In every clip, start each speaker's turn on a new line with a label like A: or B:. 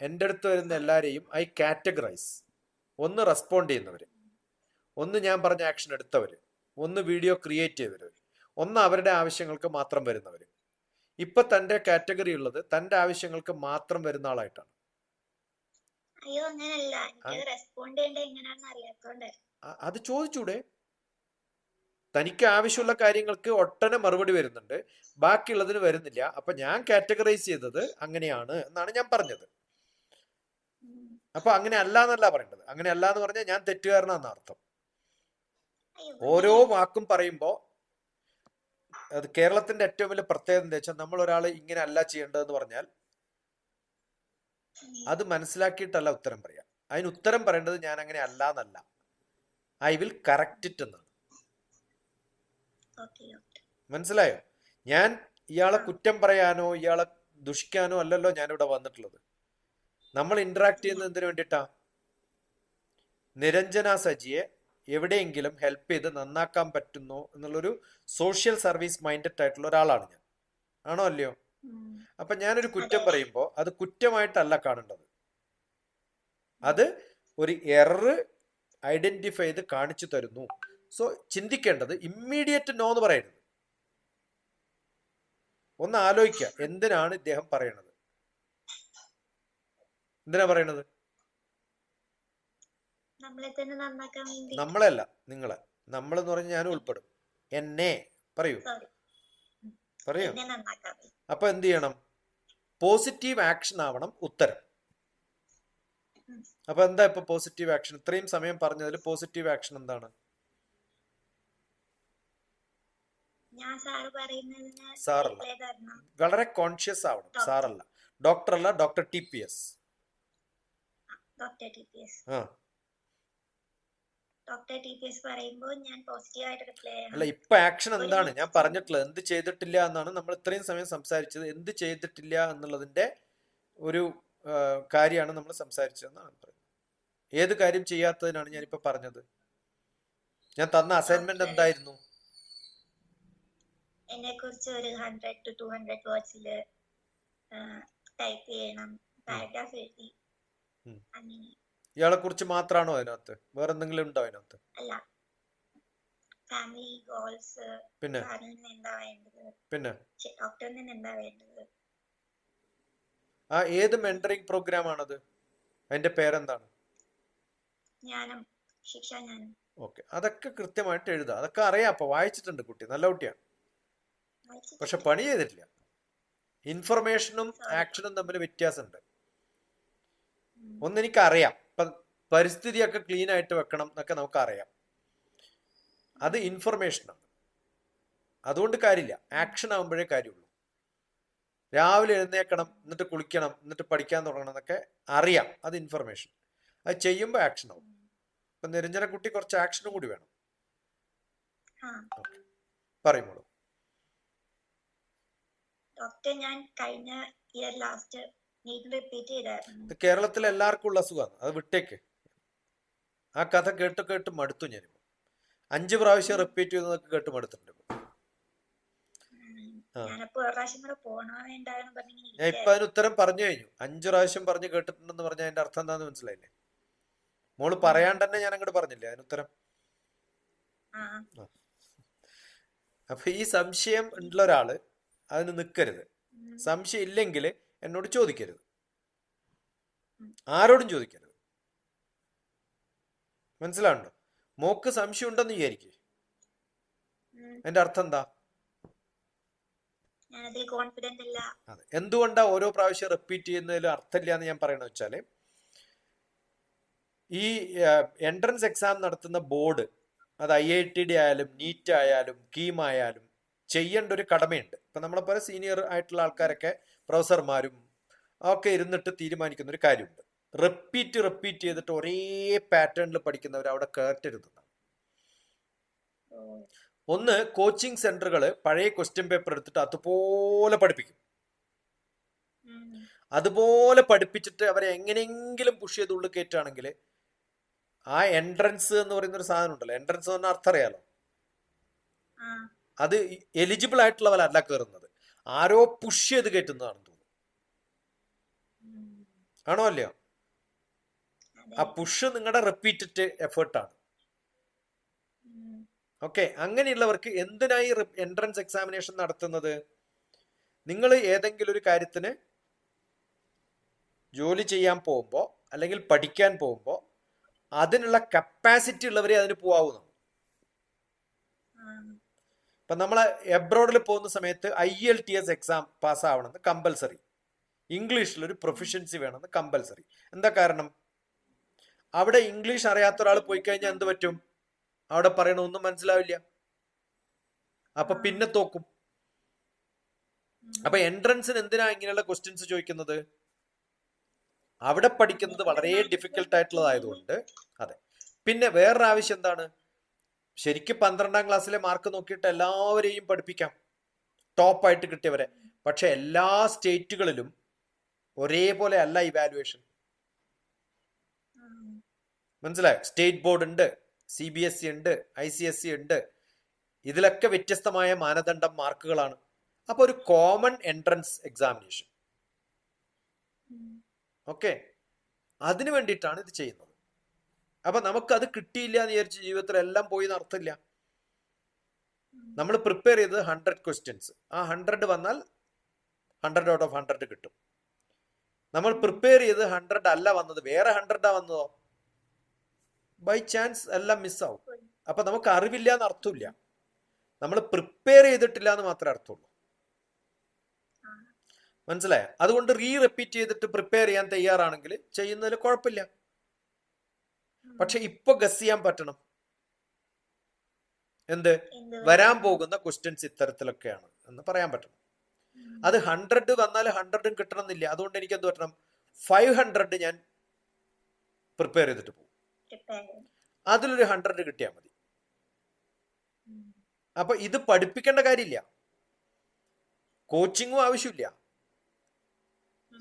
A: എന്റെ അടുത്ത് വരുന്ന എല്ലാവരെയും ഐ കാറ്റഗറൈസ്. ഒന്ന് റെസ്പോണ്ട് ചെയ്യുന്നവർ ഒന്ന് ഞാൻ പറഞ്ഞ ആക്ഷൻ എടുത്തവർ ഒന്ന് വീഡിയോ ക്രിയേറ്റ് ചെയ്തവർ ഒന്ന് അവരുടെ ആവശ്യങ്ങൾക്ക് മാത്രം വരുന്നവർ ഇപ്പൊ തന്റെ കാറ്റഗറി ഉള്ളത് തന്റെ ആവശ്യങ്ങൾക്ക് മാത്രം വരുന്ന ആളായിട്ടാണ്.
B: അയ്യോ അങ്ങനല്ല. റെസ്പോണ്ട് ചെയ്യേണ്ടത് എങ്ങനെയാണെന്ന് അറിയാത്തോണ്ടായിരുന്നു
A: അത് ചോദിച്ചൂടെ? തനിക്ക് ആവശ്യമുള്ള കാര്യങ്ങൾക്ക് ഒട്ടനെ മറുപടി വരുന്നുണ്ട്. ബാക്കിയുള്ളതിന് വരുന്നില്ല. അപ്പൊ ഞാൻ കാറ്റഗറൈസ് ചെയ്തത് അങ്ങനെയാണ് എന്നാണ് ഞാൻ പറഞ്ഞത്. അപ്പൊ അങ്ങനെ അല്ല എന്നല്ല പറയേണ്ടത്. അങ്ങനെ അല്ല എന്ന് പറഞ്ഞാൽ ഞാൻ തെറ്റുകാരനാന്ന് അർത്ഥം. ഓരോ വാക്കും പറയുമ്പോൾ അത് കേരളത്തിന്റെ ഏറ്റവും വലിയ പ്രത്യേകത എന്താ വെച്ചാൽ നമ്മൾ ഒരാൾ ഇങ്ങനെ അല്ല ചെയ്യേണ്ടതെന്ന് പറഞ്ഞാൽ അത് മനസ്സിലാക്കിയിട്ടല്ല ഉത്തരം പറയാം. അതിന് ഉത്തരം പറയേണ്ടത് ഞാൻ അങ്ങനെ അല്ല എന്നല്ല ഐ വിൽ കറക്റ്റ് ഇറ്റ് എന്നാണ്. മനസ്സിലായോ? ഞാൻ ഇയാളെ കുറ്റം പറയാനോ ഇയാളെ ദുഷിക്കാനോ അല്ലല്ലോ ഞാനിവിടെ വന്നിട്ടുള്ളത്. നമ്മൾ ഇന്ററാക്ട് ചെയ്യുന്നത് എന്തിനു വേണ്ടിയിട്ടാ നിരഞ്ജന സജിയെ എവിടെയെങ്കിലും ഹെൽപ്പ് ചെയ്ത് നന്നാക്കാൻ പറ്റുന്നു എന്നുള്ളൊരു സോഷ്യൽ സർവീസ് മൈൻഡഡ് ആയിട്ടുള്ള ഒരാളാണ് ഞാൻ. ആണോ അല്ലയോ. അപ്പൊ ഞാനൊരു കുറ്റം പറയുമ്പോൾ അത് കുറ്റമായിട്ടല്ല കാണേണ്ടത്. അത് ഒരു എറർ ഐഡന്റിഫൈ ചെയ്ത് കാണിച്ചു തരുന്നു. സോ ചിന്തിക്കേണ്ടത് ഇമ്മീഡിയറ്റ് നോ എന്ന് പറയരുത്. ഒന്ന് ആലോചിക്കുക എന്തിനാണ് ഇദ്ദേഹം പറയണത്? എന്തിനാ പറയണത്? നമ്മളല്ല നിങ്ങളെ. നമ്മളെന്ന് പറഞ്ഞ ഞാൻ ഉൾപ്പെടും. എന്നെ. പറയൂ. പറയൂ. അപ്പൊ എന്ത് ചെയ്യണം? പോസിറ്റീവ് ആക്ഷൻ ആവണം ഉത്തരം. അപ്പൊ എന്താ ഇപ്പൊ പോസിറ്റീവ് ആക്ഷൻ ഇത്രയും സമയം പറഞ്ഞതിൽ പോസിറ്റീവ് ആക്ഷൻ എന്താണ്? സാറല്ല. വളരെ കോൺഷ്യസ് ആവണം. സാറല്ല. ഡോക്ടർ അല്ല doctor T P S.
B: Doctor T P S doctor T P S പറയുമ്പോൾ ഞാൻ പോസിറ്റീവ് ആയിട്ട് റിപ്ലൈ
A: അല്ല ഇപ്പൊ ആക്ഷൻ എന്താണ്? ഞാൻ
B: പറഞ്ഞിട്ടില്ല
A: പറഞ്ഞിട്ടുള്ളത് എന്ത് ചെയ്തിട്ടില്ല എന്നാണ് നമ്മൾ ഇത്രയും സമയം സംസാരിച്ചത്. എന്ത് ചെയ്തിട്ടില്ല എന്നുള്ളതിന്റെ ഒരു കാര്യമാണ് നമ്മൾ സംസാരിച്ചതെന്നാണ് പറയുന്നത്. ഏത് കാര്യം ചെയ്യാത്തതിനാണ് ഞാനിപ്പോ പറഞ്ഞത്? ഞാൻ തന്ന അസൈൻമെന്റ് എന്തായിരുന്നു?
B: എന്നെ കുറിച്ച് ഒരു ഹൺഡ്രഡ് ടു ടു ഹൺഡ്രഡ് വേർഡ്സിൽ ടൈപ്പ് ചെയ്യണം. പാരഗ്രാഫ് എഴുതി.
A: ഇയാളെ കുറിച്ച് മാത്രമാണോ അതിനകത്ത്? വേറെ എന്തെങ്കിലും ഉണ്ടോ അതിനകത്ത്? പിന്നെ? പിന്നെ? ആ ഏത് മെന്ററിംഗ് പ്രോഗ്രാം ആണത് അതിന്റെ പേരെന്താണ്? ഓക്കെ. അതൊക്കെ കൃത്യമായിട്ട് എഴുതുക അതൊക്കെ അറിയാം അപ്പൊ. വായിച്ചിട്ടുണ്ട് കുട്ടി. നല്ല കുട്ടിയാണ്. പക്ഷെ പണി ചെയ്തിട്ടില്ല. ഇൻഫർമേഷനും ആക്ഷനും തമ്മിൽ വ്യത്യാസമുണ്ട്.
B: ഉം.
A: ഒന്ന് എനിക്ക് അറിയാം ഇപ്പൊ പരിസ്ഥിതിയൊക്കെ ക്ലീൻ ആയിട്ട് വെക്കണം എന്നൊക്കെ നമുക്ക് അറിയാം അത് ഇൻഫർമേഷനാണ്. അതുകൊണ്ട് കാര്യമില്ല. ആക്ഷൻ ആകുമ്പോഴേ കാര്യമുള്ളൂ. രാവിലെ എഴുന്നേക്കണം എന്നിട്ട് കുളിക്കണം എന്നിട്ട് പഠിക്കാൻ തുടങ്ങണം എന്നൊക്കെ അറിയാം. അത് ഇൻഫർമേഷൻ. അത് ചെയ്യുമ്പോൾ ആക്ഷൻ ആവും ഇപ്പൊ നിരഞ്ജന കുട്ടി കുറച്ച് ആക്ഷനും കൂടി വേണം. പറയുമ്പോളൂ
B: ഡോക്ടർ ഞാൻ കഴിഞ്ഞ ഇയർ ലാസ്റ്റ്
A: കേരളത്തിലെ എല്ലാവർക്കും ഉള്ള അസുഖമാണ്. അത് വിട്ടേക്ക്. ആ കഥ കേട്ട് കേട്ട് മടുത്തു ഞാൻ അഞ്ചു പ്രാവശ്യം റിപ്പീറ്റ് ചെയ്യുന്നതൊക്കെ കേട്ട് മടുത്തിട്ടുണ്ട് ഞാൻ ഇപ്പൊ അതിന് ഉത്തരം പറഞ്ഞു കഴിഞ്ഞു. അഞ്ചു പ്രാവശ്യം പറഞ്ഞു കേട്ടിട്ടുണ്ടെന്ന് പറഞ്ഞ അതിന്റെ അർത്ഥം എന്താന്ന് മനസ്സിലായില്ലേ? മോൾ പറയാണ്ട് തന്നെ ഞാൻ അങ്ങോട്ട് പറഞ്ഞില്ലേ അതിന് ഉത്തരം? അപ്പൊ ഈ സംശയം ഉള്ള ഒരാൾ അതിന്
B: നിക്കരുത്.
A: സംശയം ഇല്ലെങ്കിൽ എന്നോട് ചോദിക്കരുത്. ആരോടും ചോദിക്കരുത്. മനസ്സിലാവുണ്ടോ മോക്ക് സംശയം ഉണ്ടെന്ന് വിചാരിക്കേ എന്റെ അർത്ഥം എന്താ? അതെ. എന്തുകൊണ്ടാ ഓരോ പ്രാവശ്യം റിപ്പീറ്റ് ചെയ്യുന്നതിൽ അർത്ഥമില്ല എന്ന് ഞാൻ പറയണ വെച്ചാൽ ഈ എൻട്രൻസ് എക്സാം നടത്തുന്ന ബോർഡ് അത് ഐ ഐ ടി ഡി ആയാലും നീറ്റ് ആയാലും കീം ആയാലും ചെയ്യേണ്ട ഒരു കടമയുണ്ട്. ഇപ്പൊ നമ്മളെ പോലെ സീനിയർ ആയിട്ടുള്ള ആൾക്കാരൊക്കെ പ്രൊഫസർമാരും ഒക്കെ ഇരുന്നിട്ട് തീരുമാനിക്കുന്ന ഒരു കാര്യമുണ്ട്. റിപ്പീറ്റ് റിപ്പീറ്റ് ചെയ്തിട്ട് ഒരേ പാറ്റേണിൽ പഠിക്കുന്നവർ അവിടെ കയറ്റരുതെന്നാണ് ഒന്ന് കോച്ചിങ് സെന്ററുകൾ പഴയ ക്വസ്റ്റ്യൻ പേപ്പർ എടുത്തിട്ട് അതുപോലെ പഠിപ്പിക്കും. അതുപോലെ പഠിപ്പിച്ചിട്ട് അവരെ എങ്ങനെയെങ്കിലും പുഷ് ചെയ്ത് ഉള്ളിൽ കയറ്റുകയാണെങ്കിൽ ആ എൻട്രൻസ് എന്ന് പറയുന്ന ഒരു സാധനം ഉണ്ടല്ലോ. എൻട്രൻസ് എന്ന് പറഞ്ഞാൽ അർത്ഥം അറിയാലോ? അത് എലിജിബിൾ ആയിട്ടുള്ളവരല്ല കയറുന്നത് ആരോ പുഷ് ചെയ്ത് കയറ്റുന്നതാണെന്ന് തോന്നുന്നു. ആണോ അല്ലയോ? ആ പുഷ് നിങ്ങളുടെ റിപ്പീറ്റഡ് എഫേർട്ടാണ്. ഓക്കെ അങ്ങനെയുള്ളവർക്ക് എന്തിനായി എൻട്രൻസ് എക്സാമിനേഷൻ നടത്തുന്നത്? നിങ്ങൾ ഏതെങ്കിലും ഒരു കാര്യത്തിന് ജോലി ചെയ്യാൻ പോകുമ്പോൾ അല്ലെങ്കിൽ പഠിക്കാൻ പോകുമ്പോൾ അതിനുള്ള കപ്പാസിറ്റി ഉള്ളവരെ അതിന് പോവാവുന്നു ഇപ്പം നമ്മൾ എബ്രോഡിൽ പോകുന്ന സമയത്ത് IELTS exam പാസ്സാവണമെന്ന് കമ്പൽസറി ഇംഗ്ലീഷിൽ ഒരു പ്രൊഫഷ്യൻസി വേണമെന്ന് കമ്പൽസറി എന്താ കാരണം? അവിടെ ഇംഗ്ലീഷ് അറിയാത്ത ഒരാൾ പോയി കഴിഞ്ഞാൽ എന്ത് പറ്റും? അവിടെ പറയണ ഒന്നും മനസ്സിലാവില്ല. അപ്പൊ പിന്നെ തോക്കും. അപ്പൊ എൻട്രൻസിന് എന്തിനാ ഇങ്ങനെയുള്ള ക്വസ്റ്റ്യൻസ് ചോദിക്കുന്നത്? അവിടെ പഠിക്കുന്നത് വളരെ ഡിഫിക്കൽട്ട് ആയിട്ടുള്ളതായതുകൊണ്ട്. അതെ. പിന്നെ വേറൊരു ആവശ്യം എന്താണ്? ശരിക്കും പന്ത്രണ്ടാം ക്ലാസ്സിലെ മാർക്ക് നോക്കിയിട്ട് എല്ലാവരെയും പഠിപ്പിക്കാം. ടോപ്പായിട്ട് കിട്ടിയവരെ. പക്ഷെ എല്ലാ സ്റ്റേറ്റുകളിലും ഒരേപോലെ അല്ല ഇവാലുവേഷൻ. മനസ്സിലായോ? സ്റ്റേറ്റ് ബോർഡ് ഉണ്ട് സി ബി എസ് സി ഉണ്ട് ഐ സി എസ് സി ഉണ്ട്. ഇതിലൊക്കെ വ്യത്യസ്തമായ മാനദണ്ഡം മാർക്കുകളാണ്. അപ്പൊ ഒരു കോമൺ എൻട്രൻസ് എക്സാമിനേഷൻ. ഓക്കെ അതിനു വേണ്ടിയിട്ടാണ് ഇത് ചെയ്യുന്നത്. അപ്പൊ നമുക്കത് കിട്ടിയില്ല എന്ന് വിചാരിച്ച് ജീവിതത്തിൽ എല്ലാം പോയി നടത്തില്ല അർത്ഥമില്ല. നമ്മൾ പ്രിപ്പയർ ചെയ്തത് ഹൺഡ്രഡ് ക്വസ്റ്റ്യൻസ് ആ ഹൺഡ്രഡ് വന്നാൽ ഹൺഡ്രഡ് ഔട്ട് ഓഫ് ഹൺഡ്രഡ് കിട്ടും. നമ്മൾ പ്രിപ്പയർ ചെയ്ത് ഹൺഡ്രഡ് അല്ല വന്നത്. വേറെ ഹൺഡ്രഡാ വന്നതോ? ബൈ ചാൻസ് എല്ലാം മിസ്സാവും അപ്പൊ നമുക്ക് അറിവില്ല എന്ന് അർത്ഥമില്ല. നമ്മൾ പ്രിപ്പയർ ചെയ്തിട്ടില്ല എന്ന് മാത്രമേ അർത്ഥമുള്ളൂ. മനസ്സിലായ? അതുകൊണ്ട് റീ റിപ്പീറ്റ് ചെയ്തിട്ട് പ്രിപ്പയർ ചെയ്യാൻ തയ്യാറാണെങ്കിൽ ചെയ്യുന്നതിൽ കുഴപ്പമില്ല. പക്ഷെ ഇപ്പൊ ഗസ് ചെയ്യാൻ പറ്റണം. എന്ത്? വരാൻ പോകുന്ന ക്വസ്റ്റ്യൻസ് ഇത്തരത്തിലൊക്കെയാണ് എന്ന് പറയാൻ പറ്റണം. അത് ഹൺഡ്രഡ് വന്നാൽ ഹൺഡ്രഡും കിട്ടണമെന്നില്ല. അതുകൊണ്ട് എനിക്ക് എന്ത് പറ്റണം? ഫൈവ് ഹൺഡ്രഡ് ഞാൻ പ്രിപ്പയർ ചെയ്തിട്ട് പോകും. അതിലൊരു ഹൺഡ്രഡ് കിട്ടിയാൽ മതി. അപ്പൊ ഇത് പഠിപ്പിക്കേണ്ട കാര്യമില്ല. കോച്ചിങ്ങും ആവശ്യമില്ല.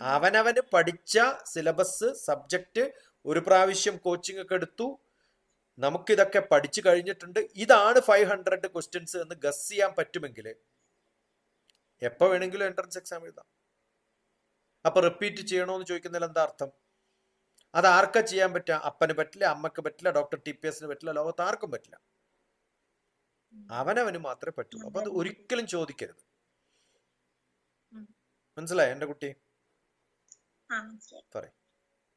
A: അവനവന് പഠിച്ച സിലബസ് സബ്ജക്റ്റ് ഒരു പ്രാവശ്യം കോച്ചിങ് ഒക്കെ എടുത്തു. നമുക്കിതൊക്കെ പഠിച്ചു കഴിഞ്ഞിട്ടുണ്ട്. ഇതാണ് ഫൈവ് ഹൺഡ്രഡ് ക്വസ്റ്റ്യൻസ് എന്ന് ഗസ് ചെയ്യാൻ പറ്റുമെങ്കിൽ എപ്പോൾ വേണമെങ്കിലും എൻട്രൻസ് എക്സാം എഴുതാം. അപ്പൊ റിപ്പീറ്റ് ചെയ്യണോന്ന് ചോദിക്കുന്നതിൽ എന്താ അർത്ഥം? അത് ആർക്കാ ചെയ്യാൻ പറ്റുക? അപ്പന് പറ്റില്ല അമ്മയ്ക്ക് പറ്റില്ല ഡോക്ടർ ടി പി എസിന് പറ്റില്ല ലോകത്ത് ആർക്കും പറ്റില്ല. അവനവന് മാത്രമേ പറ്റുള്ളൂ. അപ്പൊ അത് ഒരിക്കലും ചോദിക്കരുത്. മനസ്സിലായ എന്റെ കുട്ടി? പറയും.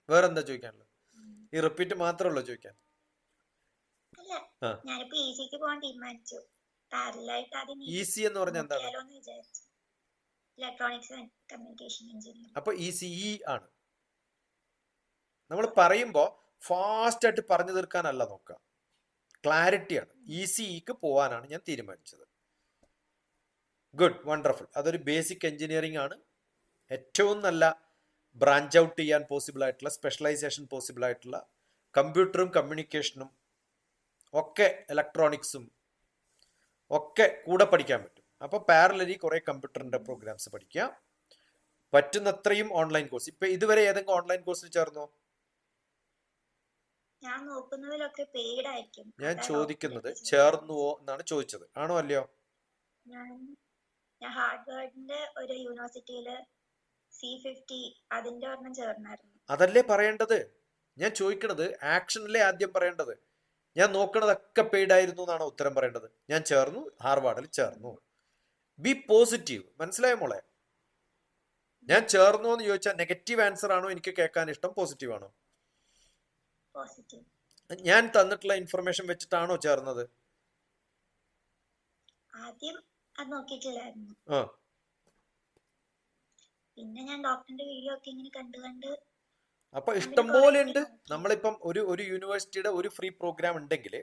A: വേറെന്താ ചോദിക്കാനുള്ളത്. ഈ റിപ്പീറ്റ് മാത്രമേ
B: ഉള്ളൂ
A: ചോദിക്കാൻ.
B: ഞാനിപ്പോ ഈസിക്ക് പോകാൻ തീരുമാനിച്ചു. ആദ്യം
A: ഈസി എന്ന് പറഞ്ഞാൽ എന്താണ്?
B: ഇലക്ട്രോണിക്സ് ആൻഡ് കമ്മ്യൂണിക്കേഷൻ എഞ്ചിനീയറിംഗ്
A: അപ്പൊ ഈ സി ഇ ആണ്. നമ്മൾ പറയുമ്പോൾ ഫാസ്റ്റ് ആയിട്ട് പറഞ്ഞു തീർക്കാനല്ല നോക്കുക. ക്ലാരിറ്റിയാണ് ഇ സിക്ക് പോവാനാണ് ഞാൻ തീരുമാനിച്ചത്. ഗുഡ് വണ്ടർഫുൾ അതൊരു ബേസിക് എഞ്ചിനീയറിംഗ് ആണ്. ഏറ്റവും നല്ല ബ്രാഞ്ച് ഔട്ട് ചെയ്യാൻ പോസിബിൾ ആയിട്ടുള്ള സ്പെഷ്യലൈസേഷൻ പോസിബിൾ ആയിട്ടുള്ള കമ്പ്യൂട്ടറും കമ്മ്യൂണിക്കേഷനും ഒക്കെ ഇലക്ട്രോണിക്സും ഒക്കെ കൂടെ പഠിക്കാൻ പറ്റും. അപ്പോൾ പാരലലി കുറേ കമ്പ്യൂട്ടറിന്റെ പ്രോഗ്രാംസ് പഠിക്കുക. പറ്റുന്നത്രയും ഓൺലൈൻ കോഴ്സ് ഇപ്പൊ ഇതുവരെ ഏതെങ്കിലും ഓൺലൈൻ കോഴ്സിൽ ചേർന്നോ?
B: ഞാൻ
A: ചോദിക്കുന്നത് ചേർന്നുവോ എന്നാണ് ചോദിച്ചത്. ആണോ അല്ലയോ?
B: ഞാൻ ഞാൻ ഹാർഡ്വേർഡിന്റെ ഒരു യൂണിവേഴ്സിറ്റിയിൽ സി ഫിഫ്റ്റി അതിന്റെ ഒരെണ്ണം ചേർന്നായിരുന്നു.
A: അതല്ലേ പറയേണ്ടത്? ഞാൻ ചോദിക്കണത് ആക്ഷനിലെ ആദ്യം പറയേണ്ടത്? ഞാൻ നോക്കണതൊക്കെ പെയ്ഡ് ആയിരുന്നു എന്നാണ് ഉത്തരം പറയേണ്ടത്? ഞാൻ ചേർന്നു ഹാർവാർഡിൽ ചേർന്നു. ബി പോസിറ്റീവ് മനസ്സിലായ മോളെ? ഞാൻ ചേർന്നു എന്ന് ചോദിച്ചാൽ നെഗറ്റീവ് ആൻസർ ആണോ എനിക്ക് കേൾക്കാൻ ഇഷ്ടം പോസിറ്റീവ് ആണോ? ഞാൻ തന്നിട്ടുള്ള ഇൻഫർമേഷൻ വെച്ചിട്ടാണോ ചേർന്നത്?
B: ആദ്യം നോക്കിയിട്ടില്ലായിരുന്നു.
A: ആ.
B: പിന്നെ ഞാൻ ഡോക്ടറിന്റെ വീഡിയോ ഒക്കെ ഇങ്ങനെ കണ്ടു കണ്ട്
A: അപ്പൊ ഇഷ്ടം പോലെ ഉണ്ട്. നമ്മളിപ്പം ഒരു ഒരു യൂണിവേഴ്സിറ്റിയുടെ ഒരു ഫ്രീ പ്രോഗ്രാം ഉണ്ടെങ്കിൽ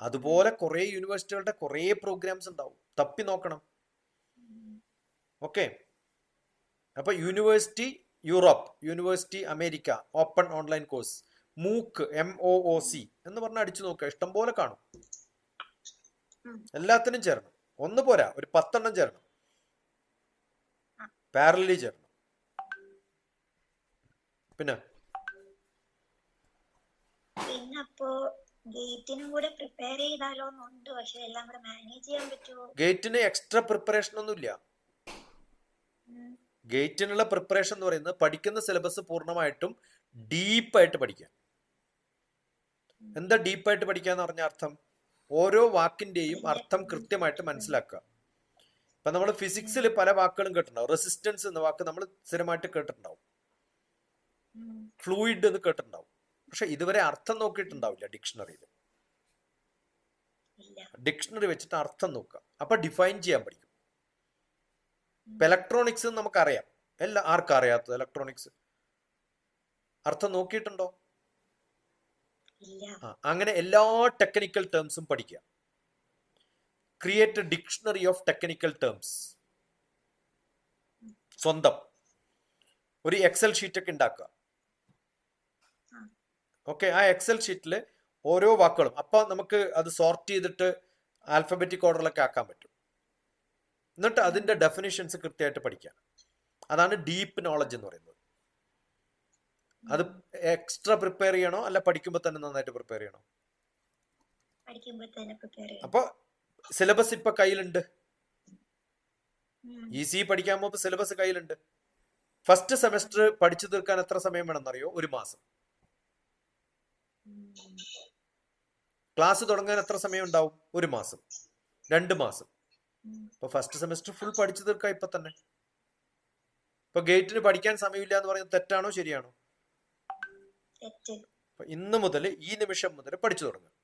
A: അതുപോലെ കുറെ യൂണിവേഴ്സിറ്റികളുടെ കുറെ പ്രോഗ്രാംസ് ഉണ്ടാവും. തപ്പി നോക്കണം. ഓക്കെ അപ്പൊ university Europe university America open online course MOOC M O O C എന്ന് പറഞ്ഞാൽ അടിച്ചു നോക്കുക. ഇഷ്ടം പോലെ കാണും. എല്ലാത്തിനും ചേരണം. ഒന്ന് പോരാ ഒരു പത്തെണ്ണം ചേരണം. പാരലി ചേരണം പിന്നെ?
B: ഗേറ്റിന്
A: എക്സ്ട്രാ പ്രിപ്പറേഷൻ ഒന്നുമില്ല.
B: ഇല്ല
A: ഗേറ്റിനുള്ള പ്രിപ്പറേഷൻ എന്ന് പറയുന്നത് പഠിക്കുന്ന സിലബസ് പൂർണമായിട്ടും ഡീപ്പായിട്ട് പഠിക്കാം എന്താ ഡീപ്പായിട്ട് പഠിക്കുക എന്ന് പറഞ്ഞ അർത്ഥം? ഓരോ വാക്കിന്റെയും അർത്ഥം കൃത്യമായിട്ട് മനസ്സിലാക്കുക. ഇപ്പൊ നമ്മൾ ഫിസിക്സിൽ പല വാക്കുകളും കേട്ടിട്ടുണ്ടാവും. റെസിസ്റ്റൻസ് എന്ന വാക്ക് നമ്മൾ സ്ഥിരമായിട്ട് കേട്ടിട്ടുണ്ടാവും. ഫ്ലൂയിഡ് എന്ന് കേട്ടിട്ടുണ്ടാവും. പക്ഷെ ഇതുവരെ അർത്ഥം നോക്കിയിട്ടുണ്ടാവില്ല ഡിക്ഷണറിയിൽ ഡിക്ഷണറി വെച്ചിട്ട് അർത്ഥം നോക്കുക. അപ്പൊ ഡിഫൈൻ ചെയ്യാൻ പഠിക്കും. ഇലക്ട്രോണിക്സ് നമുക്കറിയാം. എല്ലാ ആർക്കും അറിയാത്തത് ഇലക്ട്രോണിക്സ് അർത്ഥം നോക്കിയിട്ടുണ്ടോ? അങ്ങനെ എല്ലാ ടെക്നിക്കൽ ടേംസും പഠിക്കുക. Create dictionary of technical terms സ്വന്തം. ഒരു എക്സൽ ഷീറ്റ് ഒക്കെ ഉണ്ടാക്കുക. ഓക്കെ ആ എക്സൽ ഷീറ്റിൽ ഓരോ വാക്കുകളും. അപ്പൊ നമുക്ക് അത് സോർട്ട് ചെയ്തിട്ട് ആൽഫബറ്റിക് ഓർഡറിലൊക്കെ ആക്കാൻ പറ്റും. എന്നിട്ട് അതിന്റെ ഡെഫിനിഷൻസ് കൃത്യമായിട്ട് പഠിക്കാം അതാണ് ഡീപ്പ് നോളജ് എന്ന് പറയുന്നത്. അത് എക്സ്ട്രാ പ്രിപ്പയർ ചെയ്യണോ? അല്ല പഠിക്കുമ്പോൾ തന്നെ നന്നായിട്ട് പ്രിപ്പയർ ചെയ്യണം. അപ്പൊ സിലബസ് ഇപ്പൊ കയ്യിലുണ്ട്. ഈസി പഠിക്കാൻ പോകുമ്പോൾ സിലബസ് കയ്യിലുണ്ട്. ഫസ്റ്റ് സെമസ്റ്റർ പഠിച്ചു തീർക്കാൻ എത്ര സമയം വേണമെന്നറിയോ? ഒരു മാസം. ക്ലാസ് തുടങ്ങാൻ എത്ര സമയം ഉണ്ടാവും? ഒരു മാസം. രണ്ട് മാസം. ഇപ്പൊ ഫസ്റ്റ് സെമസ്റ്റർ ഫുൾ പഠിച്ചു തീർക്കാം ഇപ്പൊ തന്നെ. ഇപ്പൊ ഗേറ്റിന് പഠിക്കാൻ സമയമില്ല എന്ന് പറയുന്നത് തെറ്റാണോ? ശരിയാണോ? ഇന്ന് മുതൽ ഈ നിമിഷം മുതൽ പഠിച്ചു തുടങ്ങുക.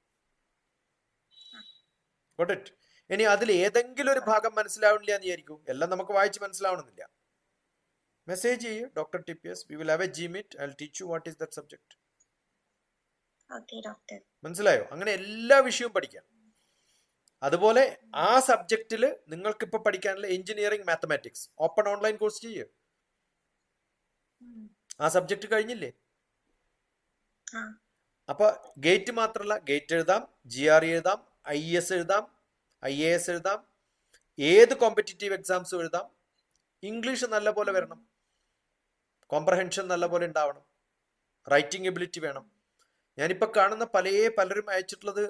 A: Got it? ഇനി അതിൽ ഏതെങ്കിലും ഒരു ഭാഗം മനസ്സിലാവണില്ല എന്ന് വിചാരിക്കും. എല്ലാം നമുക്ക് വായിച്ച് മനസ്സിലാവണമെന്നില്ല. മെസ്സേജ് ചെയ്യൂ doctor T P S we will have a G meet I teach you what is that subject മനസ്സിലായോ? അങ്ങനെ എല്ലാ വിഷയവും പഠിക്കാം. അതുപോലെ ആ സബ്ജക്റ്റിൽ നിങ്ങൾക്ക് ഇപ്പൊ പഠിക്കാനുള്ള engineering mathematics open online course ചെയ്യുക
B: ഉം.
A: ആ സബ്ജക്ട് കഴിഞ്ഞില്ലേ? അപ്പൊ ഗേറ്റ് മാത്രമല്ല ഗേറ്റ് എഴുതാം ജി ആർ എഴുതാം ഐ എസ് എഴുതാം ഐ എ എസ് എഴുതാം ഏത് കോമ്പറ്റീറ്റീവ് എക്സാംസ് എഴുതാം. ഇംഗ്ലീഷ് നല്ല പോലെ വരണം. കോംപ്രഹെൻഷൻ നല്ല പോലെ ഉണ്ടാവണം. റൈറ്റിംഗ് എബിലിറ്റി വേണം. ഞാനിപ്പോൾ കാണുന്ന പല പലരും അയച്ചിട്ടുള്ളത്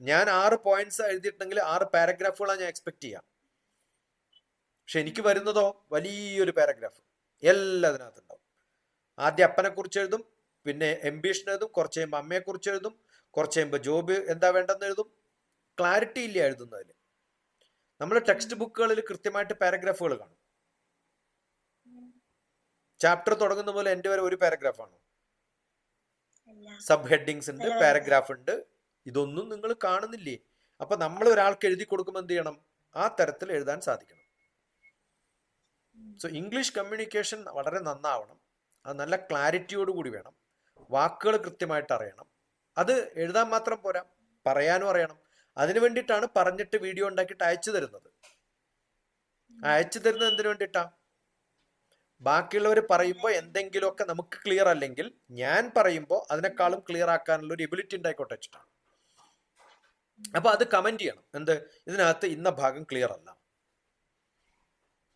A: ഞാൻ ആറ് പോയിന്റ്സ് എഴുതിയിട്ടുണ്ടെങ്കിൽ ആറ് പാരഗ്രാഫുകളാണ് ഞാൻ എക്സ്പെക്ട് ചെയ്യാം. പക്ഷെ എനിക്ക് വരുന്നതോ വലിയൊരു പാരഗ്രാഫ് എല്ലാം അതിനകത്തുണ്ടാവും. ആദ്യം അപ്പനെ കുറിച്ച് എഴുതും പിന്നെ എംബിഷൻ എഴുതും കുറച്ച് കഴിയുമ്പോൾ അമ്മയെ കുറിച്ച് എഴുതും കുറച്ച് കഴിയുമ്പോൾ ജോബ് എന്താ വേണ്ടെന്ന് എഴുതും ക്ലാരിറ്റി ഇല്ല എഴുതുന്നതിൽ നമ്മൾ ടെക്സ്റ്റ് ബുക്കുകളിൽ കൃത്യമായിട്ട് പാരഗ്രാഫുകൾ കാണും. ചാപ്റ്റർ തുടങ്ങുന്ന പോലെ എന്റെ വരെ ഒരു പാരഗ്രാഫാണ് സബ് ഹെഡിങ്സ് ഉണ്ട് പാരഗ്രാഫ് ഉണ്ട്. ഇതൊന്നും നിങ്ങൾ കാണുന്നില്ലേ? അപ്പൊ നമ്മൾ ഒരാൾക്ക് എഴുതി കൊടുക്കുമ്പോൾ എന്ത് ചെയ്യണം? ആ തരത്തിൽ എഴുതാൻ സാധിക്കണം. സോ ഇംഗ്ലീഷ് കമ്മ്യൂണിക്കേഷൻ വളരെ നന്നാവണം. അത് നല്ല ക്ലാരിറ്റിയോട് കൂടി വേണം. വാക്കുകൾ കൃത്യമായിട്ട് അറിയണം. അത് എഴുതാൻ മാത്രം പോരാ. പറയാനും അറിയണം. അതിനു വേണ്ടിയിട്ടാണ് പറഞ്ഞിട്ട് വീഡിയോ ഉണ്ടാക്കിയിട്ട് അയച്ചു തരുന്നത്. അയച്ചു തരുന്നത് എന്തിനു വേണ്ടിട്ടാ ബാക്കിയുള്ളവർ പറയുമ്പോൾ എന്തെങ്കിലുമൊക്കെ നമുക്ക് ക്ലിയർ അല്ലെങ്കിൽ ഞാൻ പറയുമ്പോൾ അതിനേക്കാളും ക്ലിയർ ആക്കാനുള്ള ഒരു എബിലിറ്റി ഉണ്ടായിക്കോട്ടെ വെച്ചിട്ടാണ്. അപ്പൊ അത് കമന്റ് ചെയ്യണം. എന്ത്? ഇതിനകത്ത് ഇന്ന ഭാഗം ക്ലിയർ അല്ല.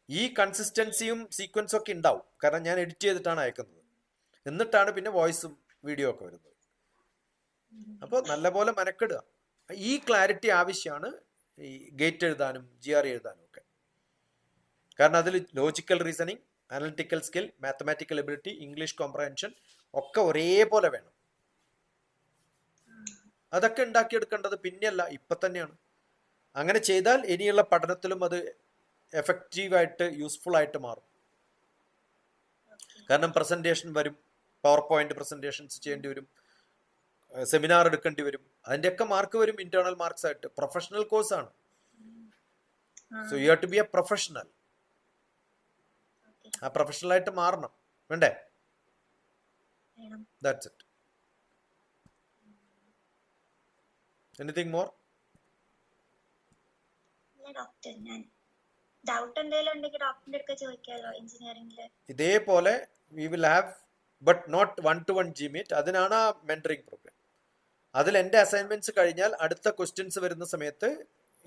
A: ഈ കൺസിസ്റ്റൻസിയും സീക്വൻസും ഒക്കെ ഉണ്ടാവും. കാരണം ഞാൻ എഡിറ്റ് ചെയ്തിട്ടാണ് അയക്കുന്നത്. എന്നിട്ടാണ് പിന്നെ വോയിസും വീഡിയോ ഒക്കെ വരുന്നത്.
B: അപ്പൊ
A: അപ്പോൾ നല്ലപോലെ മെനക്കെടുക. ഈ ക്ലാരിറ്റി ആവശ്യമാണ് ഈ ഗേറ്റ് എഴുതാനും ജി ആർ എഴുതാനും ഒക്കെ. കാരണം അതിൽ logical reasoning analytical skill mathematical ability English comprehension ഒക്കെ ഒരേപോലെ വേണം. അതൊക്കെ ഉണ്ടാക്കിയെടുക്കേണ്ടത് പിന്നെയല്ല ഇപ്പൊ തന്നെയാണ്. അങ്ങനെ ചെയ്താൽ ഇനിയുള്ള പഠനത്തിലും അത് എഫക്റ്റീവായിട്ട് യൂസ്ഫുൾ ആയിട്ട് മാറും. കാരണം പ്രസന്റേഷൻ വരും പവർ പോയിന്റ് പ്രസന്റേഷൻസ് ചെയ്യേണ്ടി വരും. സെമിനാർ എടുക്കേണ്ടി വരും. അതിന്റെയൊക്കെ മാർക്ക് വരും ഇന്റേണൽ മാർക്സ് ആയിട്ട്. പ്രൊഫഷണൽ കോഴ്സ്
B: ആണ്.
A: So you have to be a professional ആ പ്രൊഫഷണൽ ആയിട്ട് മാറണം. വേണ്ടേ?
B: വേണം.
A: That's it anything more
B: doctor ഞാൻ ഡൗട്ട് എന്തെങ്കിലും ഉണ്ടെങ്കിൽ ഡോക്ടറിന്റെ അടുക്ക ചോദിക്കാമല്ലോ എഞ്ചിനീയറിംഗിൽ
A: ഇതേപോലെ we will have but not one to one G meet അതിനാണ് ആ മെന്ററിംഗ് പ്രോഗ്രാം അതിൽ എന്റെ അസൈൻമെന്റ്സ് കഴിഞ്ഞാൽ അടുത്ത ക്വസ്റ്റ്യൻസ് വരുന്ന സമയത്ത്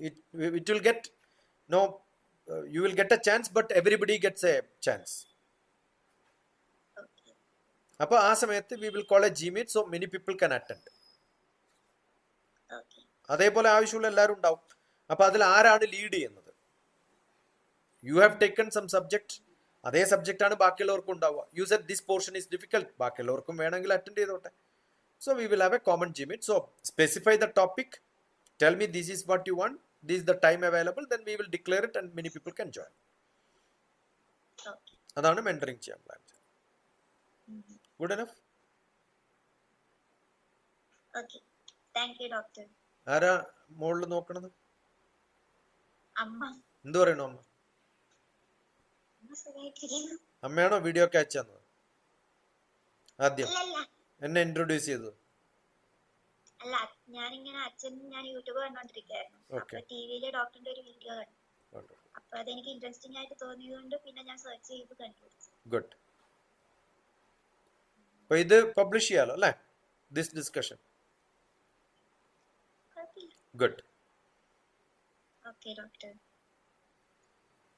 A: it will get no you will get a chance but everybody gets a chance അപ്പോൾ ആ സമയത്ത് we will call a G meet so many people can attend അതേപോലെ ആവശ്യമുള്ള എല്ലാവരും ഉണ്ടാവും. അപ്പോൾ അതിൽ ആരാണ് ലീഡ് ചെയ്യുന്നത്? You have taken some subject അതേ സബ്ജക്റ്റ് ആണ് ബാക്കിയുള്ളവർക്കും ഉണ്ടാവുക. You set this portion is difficult ബാക്കിയുള്ളവർക്കും വേണമെങ്കിൽ അറ്റൻഡ് ചെയ്തോട്ടെ. So we will have a common G meet so specify the topic tell me this is what you want this is the time available then we will declare it and many people can join
B: okay
A: അതാണ് mentoring ചെയ്യാൻ plan good enough ആരാ മുകളിൽ നോക്കണത്? എന്ത് പറയണു അമ്മ? അമ്മയാണോ video ഒക്കെ അയച്ചു തന്നത് ആദ്യം എന്നെ ഇൻട്രൊഡ്യൂസ് ചെയ്തത്
B: അല്ല ഞാനിങ്ങനെ അച്ഛൻ ഞാൻ യൂട്യൂബ് കണ്ടോണ്ടിരിക്കായിരുന്നു. അപ്പൊ ടിവിയിലെ ഡോക്ടറിന്റെ ഒരു വീഡിയോ കണ്ടു. അപ്പൊ അതെനിക്ക് ഇൻട്രസ്റ്റിംഗ് ആയിട്ട് തോന്നിയതുകൊണ്ട് പിന്നെ ഞാൻ സെർച്ച് ചെയ്ത് കണ്ടുപിടിച്ചു.
A: ഗുഡ് അപ്പൊ ഇത് പബ്ലിഷ് ചെയ്യാലോ അല്ലേ? This discussion good
B: okay doctor